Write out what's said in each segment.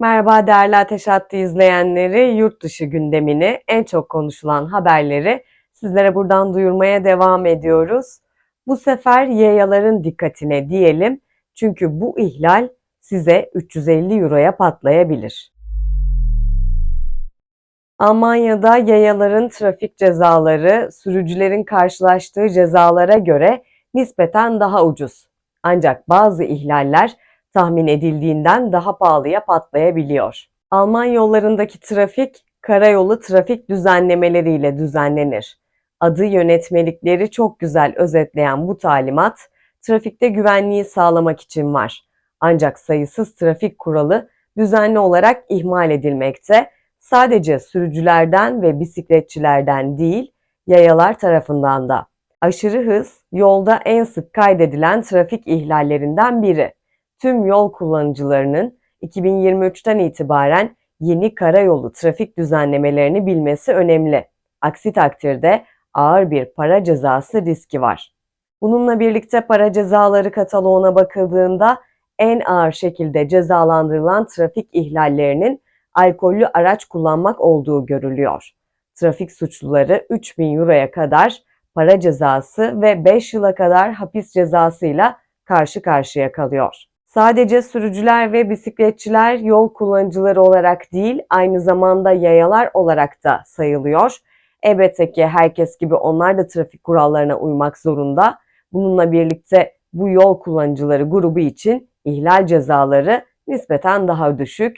Merhaba değerli Ateş Hattı izleyenleri, yurt dışı gündemini, en çok konuşulan haberleri sizlere buradan duyurmaya devam ediyoruz. Bu sefer yayaların dikkatine diyelim çünkü bu ihlal size 350 euroya patlayabilir. Almanya'da yayaların trafik cezaları sürücülerin karşılaştığı cezalara göre nispeten daha ucuz. Ancak bazı ihlaller tahmin edildiğinden daha pahalıya patlayabiliyor. Alman yollarındaki trafik karayolu trafik düzenlemeleriyle düzenlenir. Adı yönetmelikleri çok güzel özetleyen bu talimat trafikte güvenliği sağlamak için var. Ancak sayısız trafik kuralı düzenli olarak ihmal edilmekte. Sadece sürücülerden ve bisikletçilerden değil, yayalar tarafından da. Aşırı hız yolda en sık kaydedilen trafik ihlallerinden biri tüm yol kullanıcılarının 2023'ten itibaren yeni karayolu trafik düzenlemelerini bilmesi önemli. Aksi takdirde ağır bir para cezası riski var. Bununla birlikte para cezaları kataloğuna bakıldığında en ağır şekilde cezalandırılan trafik ihlallerinin alkollü araç kullanmak olduğu görülüyor. Trafik suçluları 3000 euroya kadar para cezası ve 5 yıla kadar hapis cezasıyla karşı karşıya kalıyor. Sadece sürücüler ve bisikletçiler yol kullanıcıları olarak değil, aynı zamanda yayalar olarak da sayılıyor. Elbette ki herkes gibi onlar da trafik kurallarına uymak zorunda. Bununla birlikte bu yol kullanıcıları grubu için ihlal cezaları nispeten daha düşük.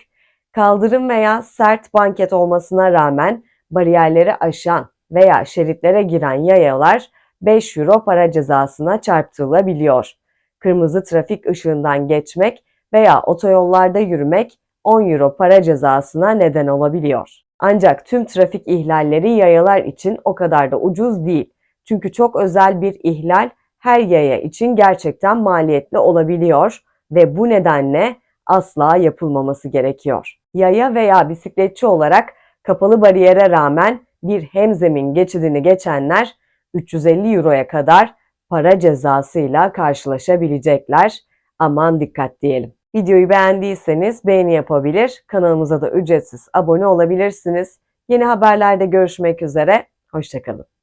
Kaldırım veya sert banket olmasına rağmen bariyerleri aşan veya şeritlere giren yayalar 5 euro para cezasına çarptırılabiliyor kırmızı trafik ışığından geçmek veya otoyollarda yürümek 10 euro para cezasına neden olabiliyor. Ancak tüm trafik ihlalleri yayalar için o kadar da ucuz değil. Çünkü çok özel bir ihlal her yaya için gerçekten maliyetli olabiliyor ve bu nedenle asla yapılmaması gerekiyor. Yaya veya bisikletçi olarak kapalı bariyere rağmen bir hemzemin geçidini geçenler 350 euroya kadar para cezasıyla karşılaşabilecekler. Aman dikkat diyelim. Videoyu beğendiyseniz beğeni yapabilir, kanalımıza da ücretsiz abone olabilirsiniz. Yeni haberlerde görüşmek üzere, hoşçakalın.